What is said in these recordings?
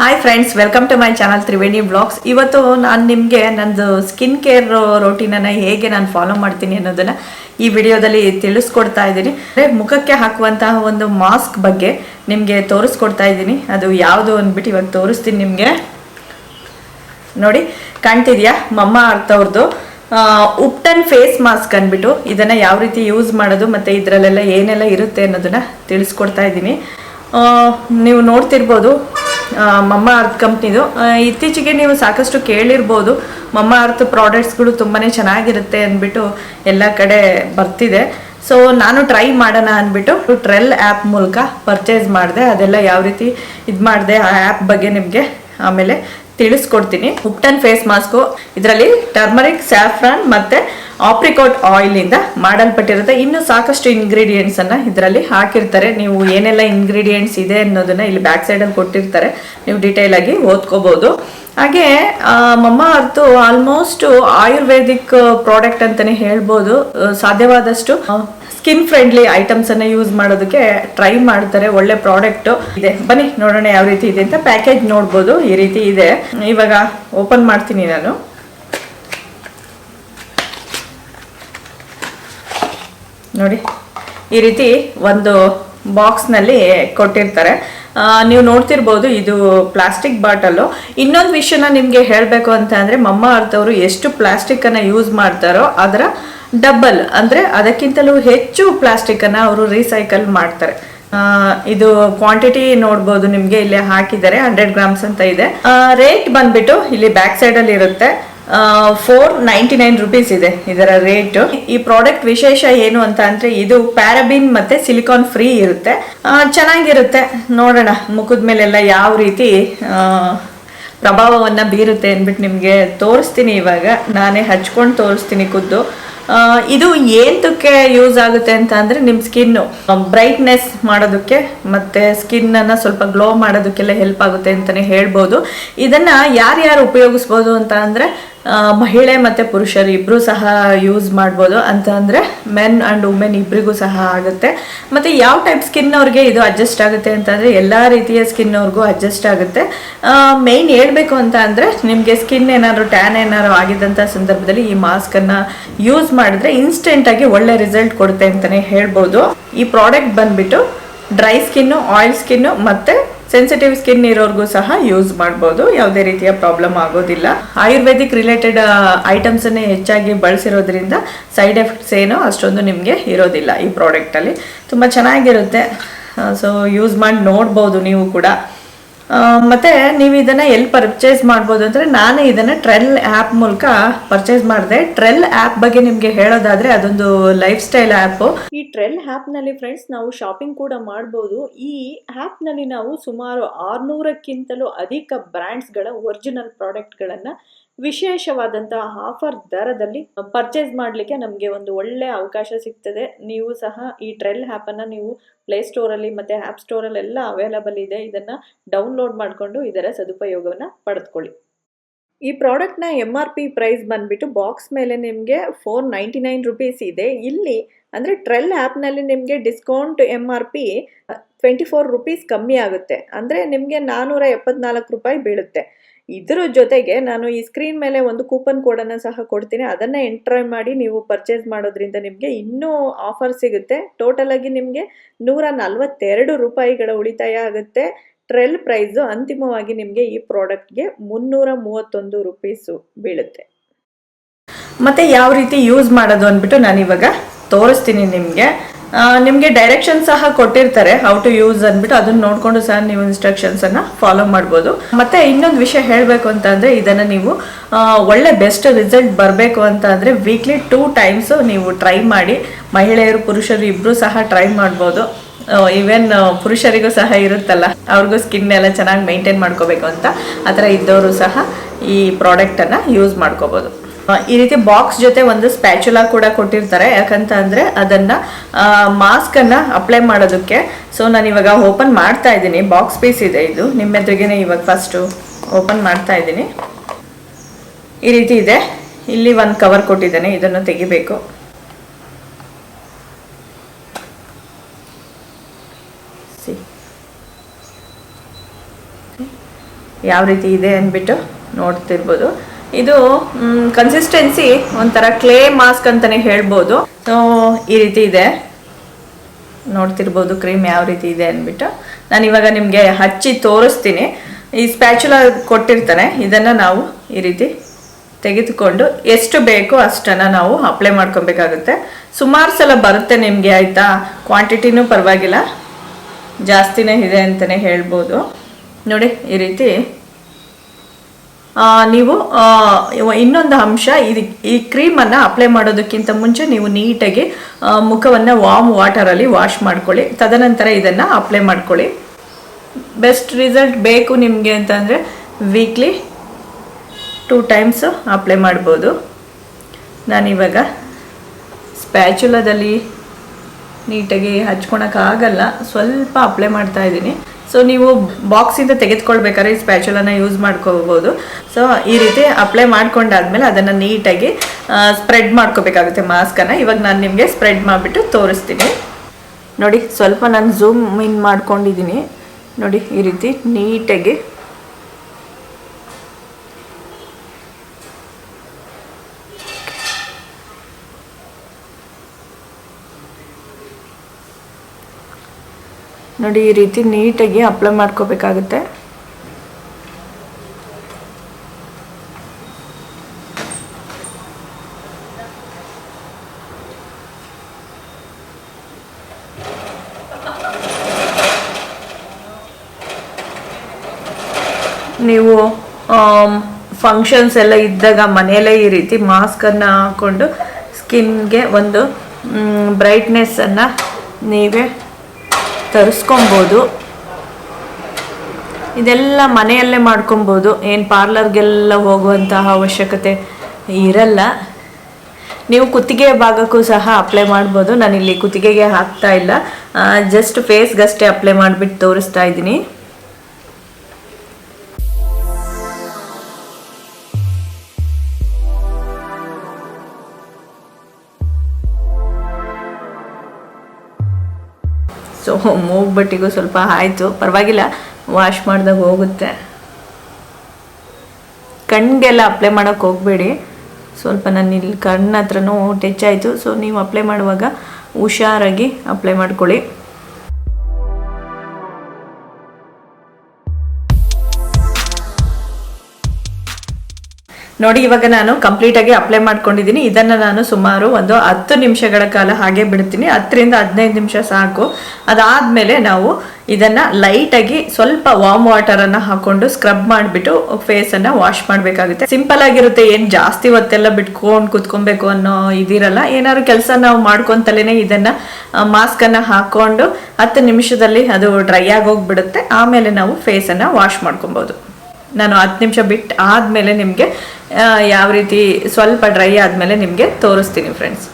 Hi friends welcome to my channel Triveni blogs ಇವತ್ತು ನಾನು ನಿಮಗೆ ನಂದು ಸ್ಕಿನ್ ಕೇರ್ ರೋಟೀನನ್ನು ಹೇಗೆ ನಾನು ಫಾಲೋ ಮಾಡ್ತೀನಿ ಅನ್ನೋದನ್ನು ಈ ವಿಡಿಯೋದಲ್ಲಿ ತಿಳಿಸ್ಕೊಡ್ತಾ ಇದ್ದೀನಿ. ಮುಖಕ್ಕೆ ಹಾಕುವಂತಹ ಒಂದು ಮಾಸ್ಕ್ ಬಗ್ಗೆ ನಿಮಗೆ ತೋರಿಸ್ಕೊಡ್ತಾ ಇದ್ದೀನಿ. ಅದು ಯಾವುದು ಅಂದ್ಬಿಟ್ಟು ಇವಾಗ ತೋರಿಸ್ತೀನಿ ನಿಮಗೆ. ನೋಡಿ, ಕಾಣ್ತಿದ್ಯಾ? ಮಮ್ಮ ಅರ್ಥವ್ರದ್ದು. ಉಪ್ಟನ್ ಫೇಸ್ ಮಾಸ್ಕ್ ಅಂದ್ಬಿಟ್ಟು ಇದನ್ನು ಯಾವ ರೀತಿ ಯೂಸ್ ಮಾಡೋದು ಮತ್ತು ಇದರಲ್ಲೆಲ್ಲ ಏನೆಲ್ಲ ಇರುತ್ತೆ ಅನ್ನೋದನ್ನು ತಿಳಿಸ್ಕೊಡ್ತಾ ಇದ್ದೀನಿ. ನೀವು ನೋಡ್ತಿರ್ಬೋದು. ಮಮ್ಮ ಅರ್ತ್ ಕಂಪ್ನಿದು. ಇತ್ತೀಚೆಗೆ ನೀವು ಸಾಕಷ್ಟು ಕೇಳಿರ್ಬೋದು, ಮಮ್ಮ ಅರ್ತ್ ಪ್ರಾಡಕ್ಟ್ಸ್ಗಳು ತುಂಬಾ ಚೆನ್ನಾಗಿರುತ್ತೆ ಅಂದ್ಬಿಟ್ಟು ಎಲ್ಲ ಕಡೆ ಬರ್ತಿದೆ. ಸೊ ನಾನು ಟ್ರೈ ಮಾಡೋಣ ಅಂದ್ಬಿಟ್ಟು ಟ್ರೆಲ್ ಆ್ಯಪ್ ಮೂಲಕ ಪರ್ಚೇಸ್ ಮಾಡಿದೆ. ಅದೆಲ್ಲ ಯಾವ ರೀತಿ ಇದು ಮಾಡಿದೆ ಆ ಆ್ಯಪ್ ಬಗ್ಗೆ ನಿಮಗೆ ಆಮೇಲೆ ತಿಳಿಸ್ಕೊಡ್ತೀನಿ. ಉಪ್ಟನ್ ಫೇಸ್ ಮಾಸ್ಕ್, ಇದರಲ್ಲಿ ಟರ್ಮರಿಕ್, ಸ್ಯಾಫ್ರಾನ್ ಮತ್ತೆ ಆಪ್ರಿಕೋಟ್ ಆಯಿಲ್ ಇಂದ ಮಾಡಲ್ಪಟ್ಟಿರುತ್ತೆ. ಇನ್ನು ಸಾಕಷ್ಟು ಇಂಗ್ರೀಡಿಯೆಂಟ್ಸ್ ಅನ್ನ ಇದರಲ್ಲಿ ಹಾಕಿರ್ತಾರೆ. ನೀವು ಏನೆಲ್ಲ ಇಂಗ್ರೀಡಿಯೆಂಟ್ಸ್ ಇದೆ ಅನ್ನೋದನ್ನ ಇಲ್ಲಿ ಬ್ಯಾಕ್ ಸೈಡ್ ಅಲ್ಲಿ ಕೊಟ್ಟಿರ್ತಾರೆ. ನೀವು ಡೀಟೇಲ್ ಆಗಿ ಓದ್ಕೋಬಹುದು ಹಾಗೆ ಮಮ್ಮ ಅರ್ತು ಆಲ್ಮೋಸ್ಟ್ ಆಯುರ್ವೇದಿಕ್ ಪ್ರಾಡಕ್ಟ್ ಅಂತಾನೆ ಹೇಳ್ಬೋದು. ಸಾಧ್ಯವಾದಷ್ಟು ಸ್ಕಿನ್ ಫ್ರೆಂಡ್ಲಿ ಐಟಮ್ಸ್ ಅನ್ನ ಯೂಸ್ ಮಾಡೋದಕ್ಕೆ ಟ್ರೈ ಮಾಡ್ತಾರೆ, ಒಳ್ಳೆ ಪ್ರಾಡಕ್ಟ್ ಇದೆ. ಬನ್ನಿ, ನೋಡೋಣ ಯಾವ ರೀತಿ ಇದೆ ಅಂತ ಪ್ಯಾಕೇಜ್ ನೋಡ್ಬೋದು, ಈ ರೀತಿ ಇದೆ. ಇವಾಗ ಓಪನ್ ಮಾಡ್ತೀನಿ ನಾನು. ನೋಡಿ, ಈ ರೀತಿ ಒಂದು ಬಾಕ್ಸ್ನಲ್ಲಿ ಕೊಟ್ಟಿರ್ತಾರೆ. ನೀವು ನೋಡ್ತಿರ್ಬೋದು, ಇದು ಪ್ಲಾಸ್ಟಿಕ್ ಬಾಟಲು ಇನ್ನೊಂದು ವಿಷಯನ ನಿಮಗೆ ಹೇಳಬೇಕು ಅಂತ ಅಂದರೆ ಮಮ್ಮ ಅರ್ಥವರು ಎಷ್ಟು ಪ್ಲಾಸ್ಟಿಕ್ಕನ್ನು ಯೂಸ್ ಮಾಡ್ತಾರೋ, ಅದರ ಡಬಲ್ ಅಂದರೆ ಅದಕ್ಕಿಂತಲೂ ಹೆಚ್ಚು ಪ್ಲಾಸ್ಟಿಕ್ಕನ್ನು ಅವರು ರೀಸೈಕಲ್ ಮಾಡ್ತಾರೆ. ಇದು ಕ್ವಾಂಟಿಟಿ ನೋಡ್ಬೋದು, ನಿಮಗೆ ಇಲ್ಲಿ ಹಾಕಿದ್ದಾರೆ ಹಂಡ್ರೆಡ್ ಗ್ರಾಮ್ಸ್ ಅಂತ ಇದೆ. ರೇಟ್ ಬಂದ್ಬಿಟ್ಟು ಇಲ್ಲಿ ಬ್ಯಾಕ್ ಸೈಡಲ್ಲಿ ಇರುತ್ತೆ. ಫೋರ್ ನೈಂಟಿ ನೈನ್ ರುಪೀಸ್ ಇದೆ ಇದರ ರೇಟು ಈ ಪ್ರಾಡಕ್ಟ್ ವಿಶೇಷ ಏನು ಅಂತ ಅಂದರೆ ಇದು ಪ್ಯಾರಾಬಿನ್ ಮತ್ತೆ ಸಿಲಿಕಾನ್ ಫ್ರೀ ಇರುತ್ತೆ. ಚೆನ್ನಾಗಿರುತ್ತೆ. ನೋಡೋಣ, ಮುಖದ ಮೇಲೆಲ್ಲ ಯಾವ ರೀತಿ ಪ್ರಭಾವವನ್ನು ಬೀರುತ್ತೆ ಅಂದ್ಬಿಟ್ಟು ನಿಮಗೆ ತೋರಿಸ್ತೀನಿ ಇವಾಗ. ನಾನೇ ಹಚ್ಕೊಂಡು ತೋರಿಸ್ತೀನಿ ಖುದ್ದು. ಇದು ಏಂತಕ್ಕೆ ಯೂಸ್ ಆಗುತ್ತೆ ಅಂತ ಅಂದ್ರೆ ನಿಮ್ಮ ಸ್ಕಿನ್ ಬ್ರೈಟ್ನೆಸ್ ಮಾಡೋದಕ್ಕೆ ಮತ್ತೆ ಸ್ಕಿನ್ ಅನ್ನ ಸ್ವಲ್ಪ ಗ್ಲೋ ಮಾಡೋದಕ್ಕೆಲ್ಲ ಹೆಲ್ಪ್ ಆಗುತ್ತೆ ಅಂತಾನೆ ಹೇಳ್ಬೋದು. ಇದನ್ನ ಯಾರ್ಯಾರು ಉಪಯೋಗಿಸ್ಬೋದು ಅಂತ ಅಂದ್ರೆ ಮಹಿಳೆ ಮತ್ತೆ ಪುರುಷರು ಇಬ್ಬರೂ ಸಹ ಯೂಸ್ ಮಾಡ್ಬೋದು. ಅಂತ ಅಂದ್ರೆ ಮೆನ್ ಆ್ಯಂಡ್ ವುಮೆನ್ ಇಬ್ರಿಗೂ ಸಹ ಆಗುತ್ತೆ. ಮತ್ತೆ ಯಾವ ಟೈಪ್ ಸ್ಕಿನ್ ಅವ್ರಿಗೆ ಇದು ಅಡ್ಜಸ್ಟ್ ಆಗುತ್ತೆ ಅಂತಂದರೆ ಎಲ್ಲ ರೀತಿಯ ಸ್ಕಿನ್ ಅವ್ರಿಗೂ ಅಡ್ಜಸ್ಟ್ ಆಗುತ್ತೆ. ಮೇಯ್ನ್ ಹೇಳಬೇಕು ಅಂತ ಅಂದರೆ ನಿಮಗೆ ಸ್ಕಿನ್ ಏನಾದ್ರು ಟ್ಯಾನ್ ಏನಾದ್ರು ಆಗಿದ್ದಂಥ ಸಂದರ್ಭದಲ್ಲಿ ಈ ಮಾಸ್ಕ್ ಅನ್ನ ಯೂಸ್ ಮಾಡಿದ್ರೆ ಇನ್ಸ್ಟೆಂಟಾಗಿ ಒಳ್ಳೆ ರಿಸಲ್ಟ್ ಕೊಡುತ್ತೆ ಅಂತಾನೆ ಹೇಳ್ಬೋದು. ಈ ಪ್ರಾಡಕ್ಟ್ ಬಂದ್ಬಿಟ್ಟು ಡ್ರೈ ಸ್ಕಿನ್ನು ಆಯಿಲ್ ಸ್ಕಿನ್ನು ಮತ್ತೆ ಸೆನ್ಸಿಟಿವ್ ಸ್ಕಿನ್ ಇರೋರ್ಗೂ ಸಹ ಯೂಸ್ ಮಾಡ್ಬೋದು. ಯಾವುದೇ ರೀತಿಯ ಪ್ರಾಬ್ಲಮ್ ಆಗೋದಿಲ್ಲ. ಆಯುರ್ವೇದಿಕ್ ರಿಲೇಟೆಡ್ ಐಟಮ್ಸ್ ಅನ್ನೇ ಹೆಚ್ಚಾಗಿ ಬಳಸಿರೋದ್ರಿಂದ ಸೈಡ್ ಎಫೆಕ್ಟ್ಸ್ ಏನು ಅಷ್ಟೊಂದು ನಿಮಗೆ ಇರೋದಿಲ್ಲ ಈ ಪ್ರಾಡಕ್ಟಲ್ಲಿ ತುಂಬ ಚೆನ್ನಾಗಿರುತ್ತೆ. ಸೊ ಯೂಸ್ ಮಾಡಿ ನೋಡ್ಬೋದು ನೀವು ಕೂಡ. ಮತ್ತೆ ನೀವು ಇದನ್ನ ಎಲ್ಲಿ ಪರ್ಚೇಸ್ ಮಾಡ್ಬೋದು ಅಂದ್ರೆ ನಾನು ಇದನ್ನ ಟ್ರೆಲ್ ಆ್ಯಪ್ ಮೂಲಕ ಪರ್ಚೇಸ್ ಮಾಡಿದೆ. ಟ್ರೆಲ್ ಆ್ಯಪ್ ಬಗ್ಗೆ ನಿಮಗೆ ಹೇಳೋದಾದ್ರೆ ಅದೊಂದು ಲೈಫ್ ಸ್ಟೈಲ್ ಆ್ಯಪು ಈ ಟ್ರೆಲ್ ಆ್ಯಪ್ನಲ್ಲಿ ಫ್ರೆಂಡ್ಸ್ ನಾವು ಶಾಪಿಂಗ್ ಕೂಡ ಮಾಡ್ಬೋದು. ಈ ಆ್ಯಪ್ನಲ್ಲಿ ನಾವು ಸುಮಾರು ಆರ್ನೂರಕ್ಕಿಂತಲೂ ಅಧಿಕ ಬ್ರ್ಯಾಂಡ್ಸ್ಗಳ ಒರಿಜಿನಲ್ ಪ್ರಾಡಕ್ಟ್ಗಳನ್ನ ವಿಶೇಷವಾದಂತಹ ಆಫರ್ ದರದಲ್ಲಿ ಪರ್ಚೇಸ್ ಮಾಡಲಿಕ್ಕೆ ನಮಗೆ ಒಂದು ಒಳ್ಳೆ ಅವಕಾಶ ಸಿಗ್ತದೆ. ನೀವು ಸಹ ಈ ಟ್ರೆಲ್ ಆ್ಯಪನ್ನು ನೀವು ಪ್ಲೇ ಸ್ಟೋರಲ್ಲಿ ಮತ್ತು ಆ್ಯಪ್ ಸ್ಟೋರಲ್ಲೆಲ್ಲ ಅವೈಲಬಲ್ ಇದೆ. ಇದನ್ನು ಡೌನ್ಲೋಡ್ ಮಾಡಿಕೊಂಡು ಇದರ ಸದುಪಯೋಗವನ್ನು ಪಡೆದುಕೊಳ್ಳಿ. ಈ ಪ್ರಾಡಕ್ಟ್ನ ಎಂ ಆರ್ ಪಿ ಪ್ರೈಸ್ ಬಂದ್ಬಿಟ್ಟು ಬಾಕ್ಸ್ ಮೇಲೆ ನಿಮಗೆ ಫೋರ್ ನೈಂಟಿ ನೈನ್ ರುಪೀಸ್ ಇದೆ. ಇಲ್ಲಿ ಅಂದರೆ ಟ್ರೆಲ್ ಆ್ಯಪ್ನಲ್ಲಿ ನಿಮಗೆ discount M R P twenty four rupees ಕಮ್ಮಿ ಆಗುತ್ತೆ. ಅಂದರೆ ನಿಮಗೆ ನಾನ್ನೂರ ಎಪ್ಪತ್ನಾಲ್ಕು ರೂಪಾಯಿ ಬೀಳುತ್ತೆ. ಇದರ ಜೊತೆಗೆ ನಾನು ಈ ಸ್ಕ್ರೀನ್ ಮೇಲೆ ಒಂದು ಕೂಪನ್ ಕೋಡನ್ನು ಸಹ ಕೊಡ್ತೀನಿ. ಅದನ್ನು ಎಂಟ್ರ್ ಮಾಡಿ ನೀವು ಪರ್ಚೇಸ್ ಮಾಡೋದ್ರಿಂದ ನಿಮಗೆ ಇನ್ನೂ ಆಫರ್ ಸಿಗುತ್ತೆ. ಟೋಟಲ್ ಆಗಿ ನಿಮಗೆ ನೂರ ನಲ್ವತ್ತೆರಡು ರೂಪಾಯಿಗಳ ಉಳಿತಾಯ ಆಗುತ್ತೆ. ಟ್ರೆಲ್ ಪ್ರೈಸು ಅಂತಿಮವಾಗಿ ನಿಮಗೆ ಈ ಪ್ರಾಡಕ್ಟ್ಗೆ ಮುನ್ನೂರ ಮೂವತ್ತೊಂದು ರುಪೀಸು ಬೀಳುತ್ತೆ. ಮತ್ತೆ ಯಾವ ರೀತಿ ಯೂಸ್ ಮಾಡೋದು ಅಂದ್ಬಿಟ್ಟು ನಾನು ಇವಾಗ ತೋರಿಸ್ತೀನಿ ನಿಮಗೆ. ನಿಮಗೆ ಡೈರೆಕ್ಷನ್ ಸಹ ಕೊಟ್ಟಿರ್ತಾರೆ ಹೌ ಟು ಯೂಸ್ ಅಂದ್ಬಿಟ್ಟು ಅದನ್ನ ನೋಡ್ಕೊಂಡು ಸಹ ನೀವು ಇನ್ಸ್ಟ್ರಕ್ಷನ್ಸ್ ಅನ್ನ ಫಾಲೋ ಮಾಡ್ಬೋದು. ಮತ್ತೆ ಇನ್ನೊಂದು ವಿಷಯ ಹೇಳಬೇಕು ಅಂತ ಅಂದ್ರೆ ಇದನ್ನ ನೀವು ಒಳ್ಳೆ ಬೆಸ್ಟ್ ರಿಸಲ್ಟ್ ಬರಬೇಕು ಅಂತ ಅಂದ್ರೆ ವೀಕ್ಲಿ ಟೂ ಟೈಮ್ಸ್ ನೀವು ಟ್ರೈ ಮಾಡಿ, ಮಹಿಳೆಯರು, ಪುರುಷರು ಇಬ್ರು ಸಹ ಟ್ರೈ ಮಾಡ್ಬೋದು. ಈವನ್ ಪುರುಷರಿಗೂ ಸಹ ಇರುತ್ತಲ್ಲ, ಅವ್ರಿಗೂ ಸ್ಕಿನ್ ಎಲ್ಲ ಚೆನ್ನಾಗಿ ಮೇಂಟೈನ್ ಮಾಡ್ಕೋಬೇಕು ಅಂತ, ಆ ಥರ ಇದ್ದವರು ಸಹ ಈ ಪ್ರಾಡಕ್ಟನ್ನು ಯೂಸ್ ಮಾಡ್ಕೋಬೋದು. ಈ ರೀತಿ ಬಾಕ್ಸ್ ಜೊತೆ ಒಂದು ಸ್ಪ್ಯಾಚುಲಾ ಕೂಡ ಕೊಟ್ಟಿರ್ತಾರೆ. ಯಾಕಂತ ಅದನ್ನ ಮಾಸ್ಕನ್ನ ಮಾಸ್ಕನ್ನು ಅಪ್ಲೈ ಮಾಡೋದಕ್ಕೆ. ಸೊ ನಾನು ಇವಾಗ ಓಪನ್ ಮಾಡ್ತಾ ಇದ್ದೀನಿ. ಬಾಕ್ಸ್ ಪೀಸ್ ಇದೆ ಇದು. ನಿಮ್ಮ ಎದುರಿಗೇನೆ ಇವಾಗ ಫಸ್ಟು ಓಪನ್ ಮಾಡ್ತಾ ಇದ್ದೀನಿ. ಈ ರೀತಿ ಇದೆ. ಇಲ್ಲಿ ಒಂದು ಕವರ್ ಕೊಟ್ಟಿದ್ದೇನೆ. ಇದನ್ನು ತೆಗಿಬೇಕು. ಯಾವ ರೀತಿ ಇದೆ ಅಂದ್ಬಿಟ್ಟು ನೋಡ್ತಿರ್ಬೋದು. ಇದು ಕನ್ಸಿಸ್ಟೆನ್ಸಿ ಒಂಥರ ಕ್ಲೇ ಮಾಸ್ಕ್ ಅಂತಲೇ ಹೇಳ್ಬೋದು. ಸೊ ಈ ರೀತಿ ಇದೆ. ನೋಡ್ತಿರ್ಬೋದು ಕ್ರೀಮ್ ಯಾವ ರೀತಿ ಇದೆ ಅಂದ್ಬಿಟ್ಟು. ನಾನು ಇವಾಗ ನಿಮಗೆ ಹಚ್ಚಿ ತೋರಿಸ್ತೀನಿ. ಈ ಸ್ಪ್ಯಾಚುಲ ಕೊಟ್ಟಿರ್ತಾನೆ. ಇದನ್ನು ನಾವು ಈ ರೀತಿ ತೆಗೆದುಕೊಂಡು ಎಷ್ಟು ಬೇಕೋ ಅಷ್ಟನ್ನು ನಾವು ಅಪ್ಲೈ ಮಾಡ್ಕೊಬೇಕಾಗುತ್ತೆ. ಸುಮಾರು ಸಲ ಬರುತ್ತೆ ನಿಮಗೆ, ಆಯಿತಾ? ಕ್ವಾಂಟಿಟಿನೂ ಪರವಾಗಿಲ್ಲ. ಜಾಸ್ತಿನೇ ಇದೆ ಅಂತಲೇ ಹೇಳ್ಬೋದು. ನೋಡಿ, ಈ ರೀತಿ ನೀವು ಇನ್ನೊಂದು ಅಂಶ, ಇದು ಈ ಕ್ರೀಮನ್ನು ಅಪ್ಲೈ ಮಾಡೋದಕ್ಕಿಂತ ಮುಂಚೆ ನೀವು ನೀಟಾಗಿ ಮುಖವನ್ನು ವಾಮ್ ವಾಟರಲ್ಲಿ ವಾಶ್ ಮಾಡ್ಕೊಳ್ಳಿ. ತದನಂತರ ಇದನ್ನು ಅಪ್ಲೈ ಮಾಡ್ಕೊಳ್ಳಿ. ಬೆಸ್ಟ್ ರಿಸಲ್ಟ್ ಬೇಕು ನಿಮಗೆ ಅಂತಂದರೆ ವೀಕ್ಲಿ ಟೂ ಟೈಮ್ಸು ಅಪ್ಲೈ ಮಾಡ್ಬೋದು. ನಾನಿವಾಗ ಸ್ಪ್ಯಾಚುಲದಲ್ಲಿ ನೀಟಾಗಿ ಹಚ್ಕೊಳಕ್ಕಾಗಲ್ಲ ಸ್ವಲ್ಪ ಅಪ್ಲೈ ಮಾಡ್ತಾ ಇದ್ದೀನಿ. ಸೊ ನೀವು ಬಾಕ್ಸಿಂದ ತೆಗೆದುಕೊಳ್ಬೇಕಾದ್ರೆ ಈ ಸ್ಪ್ಯಾಚುಲನ ಯೂಸ್ ಮಾಡ್ಕೋಬೋದು ಸೊ ಈ ರೀತಿ ಅಪ್ಲೈ ಮಾಡ್ಕೊಂಡಾದ್ಮೇಲೆ ಅದನ್ನು ನೀಟಾಗಿ ಸ್ಪ್ರೆಡ್ ಮಾಡ್ಕೋಬೇಕಾಗುತ್ತೆ ಮಾಸ್ಕನ್ನು ಇವಾಗ ನಾನು ನಿಮಗೆ ಸ್ಪ್ರೆಡ್ ಮಾಡಿಬಿಟ್ಟು ತೋರಿಸ್ತೀನಿ. ನೋಡಿ, ಸ್ವಲ್ಪ ನಾನು ಝೂಮ್ ಇನ್ ಮಾಡ್ಕೊಂಡಿದ್ದೀನಿ. ನೋಡಿ, ಈ ರೀತಿ ನೀಟಾಗಿ ನೋಡಿ, ಈ ರೀತಿ ನೀಟಾಗಿ ಅಪ್ಲೈ ಮಾಡ್ಕೋಬೇಕಾಗುತ್ತೆ. ನೀವು ಫಂಕ್ಷನ್ಸ್ ಎಲ್ಲ ಇದ್ದಾಗ ಮನೆಯಲ್ಲೇ ಈ ರೀತಿ ಮಾಸ್ಕನ್ನು ಹಾಕ್ಕೊಂಡು ಸ್ಕಿನ್ಗೆ ಒಂದು ಬ್ರೈಟ್ನೆಸ್ಸನ್ನು ನೀವೇ ತರಿಸ್ಕೊಬೋದು. ಇದೆಲ್ಲ ಮನೆಯಲ್ಲೇ ಮಾಡ್ಕೊಬೋದು. ಏನು ಪಾರ್ಲರ್ಗೆಲ್ಲ ಹೋಗುವಂತಹ ಅವಶ್ಯಕತೆ ಇರಲ್ಲ. ನೀವು ಕುತ್ತಿಗೆ ಭಾಗಕ್ಕೂ ಸಹ ಅಪ್ಲೈ ಮಾಡ್ಬೋದು. ನಾನಿಲ್ಲಿ ಕುತ್ತಿಗೆಗೆ ಹಾಕ್ತಾ ಇಲ್ಲ. ಜಸ್ಟ್ ಫೇಸ್ಗಷ್ಟೇ ಅಪ್ಲೈ ಮಾಡಿಬಿಟ್ಟು ತೋರಿಸ್ತಾ ಇದ್ದೀನಿ. ಸೊ ಮೂಗ್ಬಟ್ಟಿಗೂ ಸ್ವಲ್ಪ ಆಯಿತು. ಪರವಾಗಿಲ್ಲ ವಾಶ್ ಮಾಡಿದಾಗ ಹೋಗುತ್ತೆ. ಕಣ್ಗೆಲ್ಲ ಅಪ್ಲೈ ಮಾಡೋಕ್ಕೆ ಹೋಗಬೇಡಿ. ಸ್ವಲ್ಪ ನಾನು ಇಲ್ಲಿ ಕಣ್ಣು ಹತ್ರನೂ ಟಚ್ ಆಯಿತು. ಸೊ ನೀವು ಅಪ್ಲೈ ಮಾಡುವಾಗ ಹುಷಾರಾಗಿ ಅಪ್ಲೈ ಮಾಡ್ಕೊಳ್ಳಿ. ನೋಡಿ, ಇವಾಗ ನಾನು ಕಂಪ್ಲೀಟ್ ಆಗಿ ಅಪ್ಲೈ ಮಾಡ್ಕೊಂಡಿದ್ದೀನಿ. ಇದನ್ನು ನಾನು ಸುಮಾರು ಒಂದು ಹತ್ತು ನಿಮಿಷಗಳ ಕಾಲ ಹಾಗೆ ಬಿಡ್ತೀನಿ. ಹತ್ತರಿಂದ ಹದಿನೈದು ನಿಮಿಷ ಸಾಕು. ಅದಾದ್ಮೇಲೆ ನಾವು ಇದನ್ನು ಲೈಟಾಗಿ ಸ್ವಲ್ಪ ವಾಮ್ ವಾಟರನ್ನು ಹಾಕೊಂಡು ಸ್ಕ್ರಬ್ ಮಾಡಿಬಿಟ್ಟು ಫೇಸನ್ನು ವಾಶ್ ಮಾಡಬೇಕಾಗುತ್ತೆ. ಸಿಂಪಲ್ ಆಗಿರುತ್ತೆ. ಏನು ಜಾಸ್ತಿ ಹೊತ್ತೆಲ್ಲ ಬಿಟ್ಕೊಂಡು ಕುತ್ಕೊಬೇಕು ಅನ್ನೋ ಇದಿರಲ್ಲ. ಏನಾದ್ರು ಕೆಲಸ ನಾವು ಮಾಡ್ಕೊತಲೇ ಇದನ್ನು ಮಾಸ್ಕನ್ನು ಹಾಕ್ಕೊಂಡು ಹತ್ತು ನಿಮಿಷದಲ್ಲಿ ಅದು ಡ್ರೈ ಆಗೋಗ್ಬಿಡುತ್ತೆ. ಆಮೇಲೆ ನಾವು ಫೇಸನ್ನು ವಾಶ್ ಮಾಡ್ಕೊಬಹುದು ನಾನು ಹತ್ತು ನಿಮಿಷ ಬಿಟ್ಟು ಆದಮೇಲೆ ನಿಮಗೆ ಯಾವ ರೀತಿ ಸ್ವಲ್ಪ ಡ್ರೈ ಆದಮೇಲೆ ನಿಮಗೆ ತೋರಿಸ್ತೀನಿ ಫ್ರೆಂಡ್ಸ್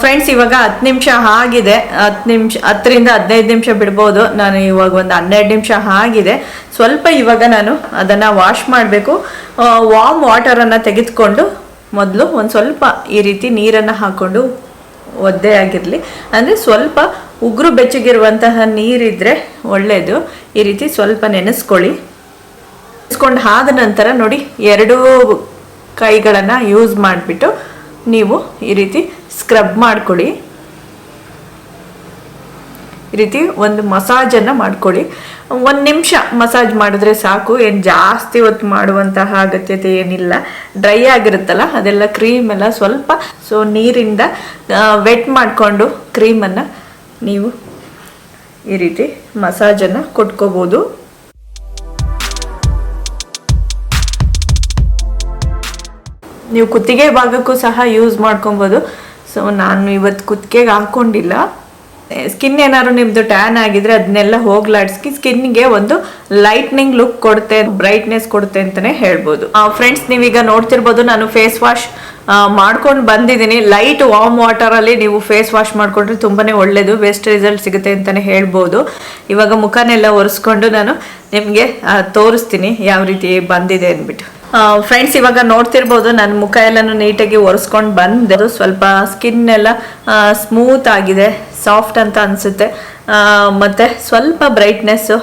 ಫ್ರೆಂಡ್ಸ್ ಇವಾಗ ಹತ್ತು ನಿಮಿಷ ಆಗಿದೆ. ಹತ್ತು ನಿಮಿಷ, ಹತ್ತರಿಂದ ಹದಿನೈದು ನಿಮಿಷ ಬಿಡ್ಬೋದು. ನಾನು ಇವಾಗ ಒಂದು ಹನ್ನೆರಡು ನಿಮಿಷ ಆಗಿದೆ. ಸ್ವಲ್ಪ ಇವಾಗ ನಾನು ಅದನ್ನು ವಾಶ್ ಮಾಡಬೇಕು. ವಾಮ್ ವಾಟರನ್ನು ತೆಗೆದುಕೊಂಡು ಮೊದಲು ಒಂದು ಸ್ವಲ್ಪ ಈ ರೀತಿ ನೀರನ್ನು ಹಾಕ್ಕೊಂಡು ಒದ್ದೆ ಆಗಿರಲಿ. ಅಂದರೆ ಸ್ವಲ್ಪ ಉಗುರು ಬೆಚ್ಚಗಿರುವಂತಹ ನೀರಿದ್ರೆ ಒಳ್ಳೆಯದು ಈ ರೀತಿ ಸ್ವಲ್ಪ ನೆನೆಸ್ಕೊಳ್ಳಿ. ನೆನೆಸ್ಕೊಂಡು ಆದ ನಂತರ ನೋಡಿ ಎರಡೂ ಕೈಗಳನ್ನು ಯೂಸ್ ಮಾಡಿಬಿಟ್ಟು ನೀವು ಈ ರೀತಿ ಸ್ಕ್ರಬ್ ಮಾಡಿಕೊಡಿ ಈ ರೀತಿ ಒಂದು ಮಸಾಜನ್ನು ಮಾಡ್ಕೊಳ್ಳಿ. ಒಂದು ನಿಮಿಷ ಮಸಾಜ್ ಮಾಡಿದ್ರೆ ಸಾಕು. ಏನು ಜಾಸ್ತಿ ಹೊತ್ತು ಮಾಡುವಂತಹ ಅಗತ್ಯತೆ ಏನಿಲ್ಲ. ಡ್ರೈ ಆಗಿರುತ್ತಲ್ಲ, ಅದೆಲ್ಲ ಕ್ರೀಮ್ ಎಲ್ಲ ಸ್ವಲ್ಪ ಸೊ ನೀರಿಂದ ವೆಟ್ ಮಾಡಿಕೊಂಡು ಕ್ರೀಮನ್ನು ನೀವು ಈ ರೀತಿ ಮಸಾಜನ್ನು ಕೊಟ್ಕೋಬೋದು. ನೀವು ಕುತ್ತಿಗೆ ಭಾಗಕ್ಕೂ ಸಹ ಯೂಸ್ ಮಾಡ್ಕೊಬೋದು. ಸೊ ನಾನು ಇವತ್ತು ಕುತ್ತಿಗೆಗೆ ಹಾಕ್ಕೊಂಡಿಲ್ಲ ಸ್ಕಿನ್ ಏನಾದ್ರು ನಿಮ್ದು ಟ್ಯಾನ್ ಆಗಿದ್ರೆ ಅದನ್ನೆಲ್ಲ ಹೋಗ್ಲಾಡ್ಸ್ಕಿ ಸ್ಕಿನ್ಗೆ ಒಂದು ಲೈಟ್ನಿಂಗ್ ಲುಕ್ ಕೊಡುತ್ತೆ ಬ್ರೈಟ್ನೆಸ್ ಕೊಡುತ್ತೆ ಅಂತಾನೆ ಹೇಳ್ಬೋದು. ಫ್ರೆಂಡ್ಸ್ ನೀವೀಗ ನೋಡ್ತಿರ್ಬೋದು, ನಾನು ಫೇಸ್ ವಾಶ್ ಮಾಡ್ಕೊಂಡು ಬಂದಿದ್ದೀನಿ. ಲೈಟ್ ವಾಮ್ ವಾಟರಲ್ಲಿ ನೀವು ಫೇಸ್ ವಾಶ್ ಮಾಡಿಕೊಂಡ್ರೆ ತುಂಬಾ ಒಳ್ಳೆಯದು ಬೆಸ್ಟ್ ರಿಸಲ್ಟ್ ಸಿಗುತ್ತೆ ಅಂತಲೇ ಹೇಳ್ಬೋದು. ಇವಾಗ ಮುಖನೆಲ್ಲ ಒರೆಸ್ಕೊಂಡು ನಾನು ನಿಮಗೆ ತೋರಿಸ್ತೀನಿ ಯಾವ ರೀತಿ ಬಂದಿದೆ ಅಂದ್ಬಿಟ್ಟು. ಫ್ರೆಂಡ್ಸ್ ಇವಾಗ ನೋಡ್ತಿರ್ಬೋದು ನನ್ನ ಮುಖ ಎಲ್ಲನೂ ನೀಟಾಗಿ ಒರೆಸ್ಕೊಂಡು ಬಂದೆ ಸ್ವಲ್ಪ ಸ್ಕಿನ್ ಎಲ್ಲ ಸ್ಮೂತ್ ಆಗಿದೆ ಸಾಫ್ಟ್ ಅಂತ ಅನಿಸುತ್ತೆ. ಮತ್ತು ಸ್ವಲ್ಪ ಬ್ರೈಟ್ನೆಸ್ಸು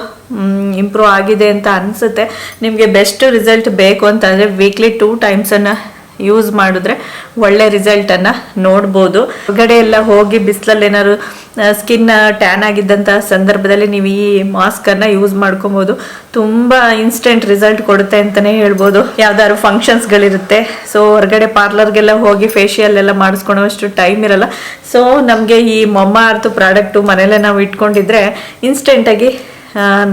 ಇಂಪ್ರೂವ್ ಆಗಿದೆ ಅಂತ ಅನಿಸುತ್ತೆ. ನಿಮಗೆ ಬೆಸ್ಟ್ ರಿಸಲ್ಟ್ ಬೇಕು ಅಂತಂದರೆ ವೀಕ್ಲಿ ಟೂ ಟೈಮ್ಸನ್ನು ಯೂಸ್ ಮಾಡಿದ್ರೆ ಒಳ್ಳೆ ರಿಸಲ್ಟನ್ನು ನೋಡ್ಬೋದು. ಹೊರಗಡೆ ಎಲ್ಲ ಹೋಗಿ ಬಿಸಿಲಲ್ಲಿ ಏನಾದ್ರು ಸ್ಕಿನ್ ಟ್ಯಾನ್ ಆಗಿದ್ದಂತಹ ಸಂದರ್ಭದಲ್ಲಿ ನೀವು ಈ ಮಾಸ್ಕನ್ನು ಯೂಸ್ ಮಾಡ್ಕೊಬೋದು. ತುಂಬ ಇನ್ಸ್ಟೆಂಟ್ ರಿಸಲ್ಟ್ ಕೊಡುತ್ತೆ ಅಂತಲೇ ಹೇಳ್ಬೋದು. ಯಾವ್ದಾದ್ರು ಫಂಕ್ಷನ್ಸ್ಗಳಿರುತ್ತೆ ಸೊ ಹೊರಗಡೆ ಪಾರ್ಲರ್ಗೆಲ್ಲ ಹೋಗಿ ಫೇಶಿಯಲ್ ಎಲ್ಲ ಮಾಡಿಸ್ಕೊಳೋಷ್ಟು ಟೈಮ್ ಇರಲ್ಲ. ಸೊ ನಮಗೆ ಈ ಮೊಮ್ಮ ಅರ್ತು ಪ್ರಾಡಕ್ಟು ಮನೆಯಲ್ಲೇ ನಾವು ಇಟ್ಕೊಂಡಿದ್ರೆ ಇನ್ಸ್ಟೆಂಟಾಗಿ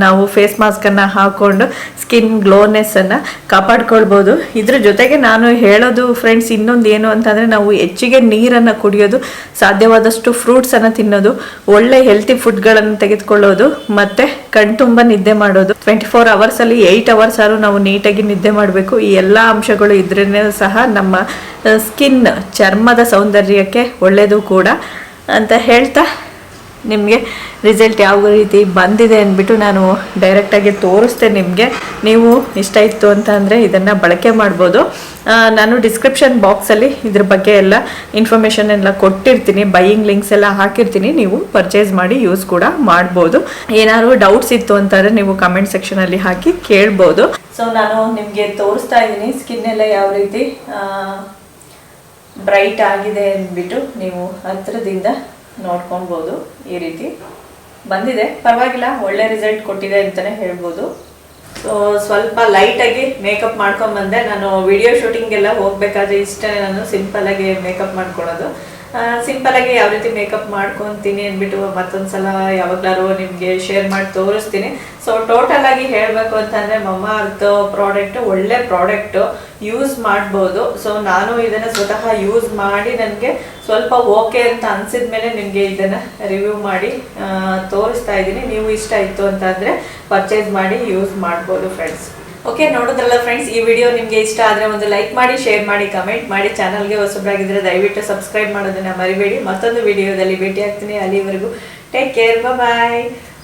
ನಾವು ಫೇಸ್ ಮಾಸ್ಕನ್ನು ಹಾಕ್ಕೊಂಡು ಸ್ಕಿನ್ ಗ್ಲೋನೆಸ್ಸನ್ನು ಕಾಪಾಡ್ಕೊಳ್ಬೋದು. ಇದ್ರ ಜೊತೆಗೆ ನಾನು ಹೇಳೋದು ಫ್ರೆಂಡ್ಸ್ ಇನ್ನೊಂದು ಏನು ಅಂತಂದರೆ ನಾವು ಹೆಚ್ಚಿಗೆ ನೀರನ್ನು ಕುಡಿಯೋದು, ಸಾಧ್ಯವಾದಷ್ಟು ಫ್ರೂಟ್ಸನ್ನು ತಿನ್ನೋದು, ಒಳ್ಳೆ ಹೆಲ್ತಿ ಫುಡ್ಗಳನ್ನು ತೆಗೆದುಕೊಳ್ಳೋದು, ಮತ್ತು ಕಣ್ತುಂಬ ನಿದ್ದೆ ಮಾಡೋದು. ಟ್ವೆಂಟಿ ಫೋರ್ ಅವರ್ಸಲ್ಲಿ ಏಯ್ಟ್ ಅವರ್ಸ್ ಆದರೂ ನಾವು ನೀಟಾಗಿ ನಿದ್ದೆ ಮಾಡಬೇಕು. ಈ ಎಲ್ಲ ಅಂಶಗಳು ಇದ್ರೇ ಸಹ ನಮ್ಮ ಸ್ಕಿನ್ ಚರ್ಮದ ಸೌಂದರ್ಯಕ್ಕೆ ಒಳ್ಳೆಯದು ಕೂಡ ಅಂತ ಹೇಳ್ತಾ ನಿಮಗೆ ರಿಸಲ್ಟ್ ಯಾವ ರೀತಿ ಬಂದಿದೆ ಅಂದ್ಬಿಟ್ಟು ನಾನು ಡೈರೆಕ್ಟಾಗಿ ತೋರಿಸ್ತೆ ನಿಮಗೆ. ನೀವು ಇಷ್ಟ ಇತ್ತು ಅಂತ ಅಂದರೆ ಇದನ್ನು ಬಳಕೆ ಮಾಡ್ಬೋದು. ನಾನು ಡಿಸ್ಕ್ರಿಪ್ಷನ್ ಬಾಕ್ಸಲ್ಲಿ ಇದ್ರ ಬಗ್ಗೆ ಎಲ್ಲ ಇನ್ಫಾರ್ಮೇಷನ್ ಎಲ್ಲ ಕೊಟ್ಟಿರ್ತೀನಿ. ಬೈಯಿಂಗ್ ಲಿಂಕ್ಸ್ ಎಲ್ಲ ಹಾಕಿರ್ತೀನಿ. ನೀವು ಪರ್ಚೇಸ್ ಮಾಡಿ ಯೂಸ್ ಕೂಡ ಮಾಡ್ಬೋದು. ಏನಾದ್ರು ಡೌಟ್ಸ್ ಇತ್ತು ಅಂತಂದರೆ ನೀವು ಕಮೆಂಟ್ ಸೆಕ್ಷನಲ್ಲಿ ಹಾಕಿ ಕೇಳ್ಬೋದು. ಸೊ ನಾನು ನಿಮಗೆ ತೋರಿಸ್ತಾ ಇದ್ದೀನಿ ಸ್ಕಿನ್ ಎಲ್ಲ ಯಾವ ರೀತಿ ಬ್ರೈಟ್ ಆಗಿದೆ ಅಂದ್ಬಿಟ್ಟು ನೀವು ಹತ್ರದಿಂದ ನೋಡ್ಕೊಳ್ಬೋದು ಈ ರೀತಿ. ಬಂದಿದೆ. ಪರವಾಗಿಲ್ಲ, ಒಳ್ಳೆ ರಿಸಲ್ಟ್ ಕೊಟ್ಟಿದೆ ಅಂತಲೇ ಹೇಳ್ಬೋದು. ಸೊ ಸ್ವಲ್ಪ ಲೈಟಾಗಿ ಮೇಕಪ್ ಮಾಡ್ಕೊಂಡು ಬಂದೆ. ನಾನು ವಿಡಿಯೋ ಶೂಟಿಂಗ್ ಎಲ್ಲ ಹೋಗ್ಬೇಕಾದ್ರೆ ಇಷ್ಟ ನಾನು ಸಿಂಪಲ್ ಆಗಿ ಮೇಕಪ್ ಮಾಡ್ಕೊಳೋದು ಸಿಂಪಲ್ ಆಗಿ ಯಾವ ರೀತಿ ಮೇಕಪ್ ಮಾಡ್ಕೊತೀನಿ ಅಂದ್ಬಿಟ್ಟು ಮತ್ತೊಂದ್ಸಲ ಯಾವಾಗ್ಲಾರು ನಿಮಗೆ ಶೇರ್ ಮಾಡಿ ತೋರಿಸ್ತೀನಿ. ಸೊ ಟೋಟಲ್ ಆಗಿ ಹೇಳಬೇಕು ಅಂತಂದ್ರೆ ಮಮ್ಮ ಅರ್ಥ ಪ್ರಾಡಕ್ಟ್ ಒಳ್ಳೆ ಪ್ರಾಡಕ್ಟ್ ಯೂಸ್ ಮಾಡ್ಬೋದು. ಸೊ ನಾನು ಇದನ್ನ ಸ್ವತಃ ಯೂಸ್ ಮಾಡಿ ನನಗೆ ಸ್ವಲ್ಪ ಓಕೆ ಅಂತ ಅನ್ಸಿದ ಮೇಲೆ ನಿಮಗೆ ಇದನ್ನ ರಿವ್ಯೂ ಮಾಡಿ ತೋರಿಸ್ತಾ ಇದ್ದೀನಿ. ನೀವು ಇಷ್ಟ ಇತ್ತು ಅಂತಂದ್ರೆ ಪರ್ಚೇಸ್ ಮಾಡಿ ಯೂಸ್ ಮಾಡ್ಬೋದು ಫ್ರೆಂಡ್ಸ್ ಓಕೆ ನೋಡಿದ್ರಲ್ಲ ಫ್ರೆಂಡ್ಸ್ ಈ ವಿಡಿಯೋ ನಿಮಗೆ ಇಷ್ಟ ಆದರೆ ಒಂದು ಲೈಕ್ ಮಾಡಿ ಶೇರ್ ಮಾಡಿ ಕಮೆಂಟ್ ಮಾಡಿ ಚಾನಲ್ಗೆ ಹೊಸಬ್ರಾಗಿದ್ದರೆ ದಯವಿಟ್ಟು ಸಬ್ಸ್ಕ್ರೈಬ್ ಮಾಡೋದನ್ನು ಮರಿಬೇಡಿ. ಮತ್ತೊಂದು ವಿಡಿಯೋದಲ್ಲಿ ಭೇಟಿ ಆಗ್ತೀನಿ ಅಲ್ಲಿವರೆಗೂ. Take care bye